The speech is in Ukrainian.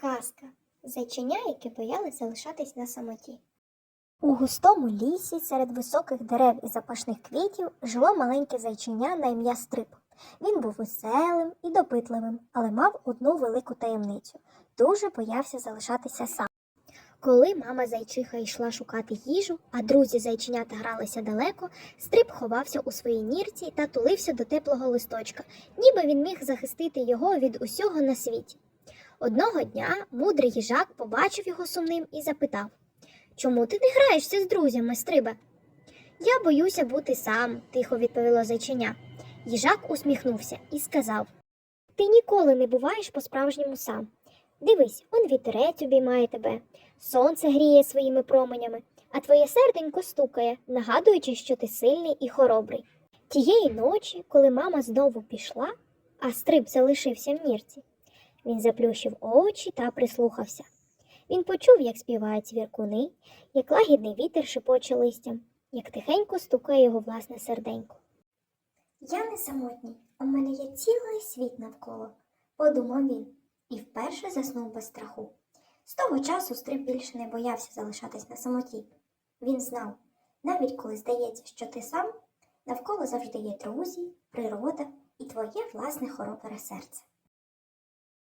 Казка. Зайчиня, яке боялось залишатись на самоті. У густому лісі серед високих дерев і запашних квітів жило маленьке зайчиня на ім'я Стриб. Він був веселим і допитливим, але мав одну велику таємницю дуже боявся залишатися сам. Коли мама зайчиха йшла шукати їжу, а друзі зайченята гралися далеко, Стриб ховався у своїй нірці та тулився до теплого листочка, ніби він міг захистити його від усього на світі. Одного дня мудрий їжак побачив його сумним і запитав Чому ти не граєшся з друзями, Стрибе? Я боюся бути сам, тихо відповіло зайчиня. Їжак усміхнувся і сказав Ти ніколи не буваєш по-справжньому сам. Дивись, он вітерець обіймає тебе, сонце гріє своїми променями, а твоє серденько стукає, нагадуючи, що ти сильний і хоробрий. Тієї ночі, коли мама знову пішла, а стриб залишився в нірці, він заплющив очі та прислухався. Він почув, як співають цвіркуни, як лагідний вітер шепоче листям, як тихенько стукає його власне серденько. Я не самотній, у мене є цілий світ навколо, подумав він і вперше заснув без страху. З того часу Стриб більше не боявся залишатись на самоті. Він знав, навіть коли здається, що ти сам, навколо завжди є друзі, природа і твоє власне хоробре серце.